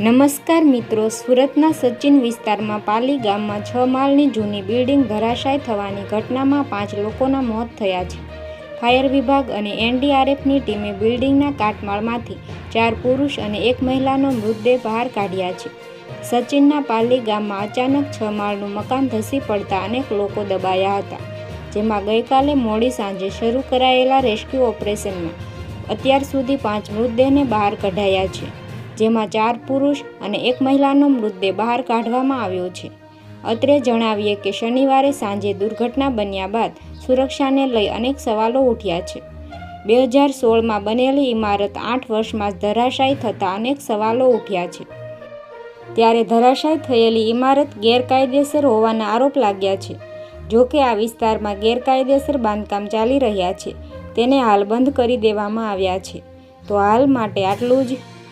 નમસ્કાર મિત્રો, સુરતના સચિન વિસ્તારમાં પાલી ગામમાં છ માળની જૂની બિલ્ડિંગ ધરાશાય થવાની ઘટનામાં પાંચ લોકોના મોત થયા છે. ફાયર વિભાગ અને એનડીઆરએફની ટીમે બિલ્ડિંગના કાટમાળમાંથી ચાર પુરુષ અને એક મહિલાનો મૃતદેહ બહાર કાઢ્યા છે. સચિનના પાલી ગામમાં અચાનક છ માળનું મકાન ધસી પડતા અનેક લોકો દબાયા હતા, જેમાં ગઈકાલે મોડી સાંજે શરૂ કરાયેલા રેસ્ક્યુ ઓપરેશનમાં અત્યાર સુધી પાંચ મૃતદેહને બહાર કઢાયા છે. જેમાં ચાર પુરુષ અને એક મહિલાનો મૃતદેહ બહાર કાઢવામાં આવ્યો છે. અત્રે જણાવીએ કે શનિવારે સાંજે દુર્ઘટના બન્યા બાદ સુરક્ષાને લઈ અનેક સવાલો ઉઠ્યા છે. બે હજાર સોળમાં બનેલી ઇમારત આઠ વર્ષમાં ધરાશાયી થતાં અનેક સવાલો ઉઠ્યા છે. ત્યારે ધરાશાયી થયેલી ઇમારત ગેરકાયદેસર હોવાના આરોપ લાગ્યા છે. જો કે આ વિસ્તારમાં ગેરકાયદેસર બાંધકામ ચાલી રહ્યા છે. તેને હાલ બંધ કરી દેવામાં આવ્યા છે. તો હાલ માટે આટલું જ.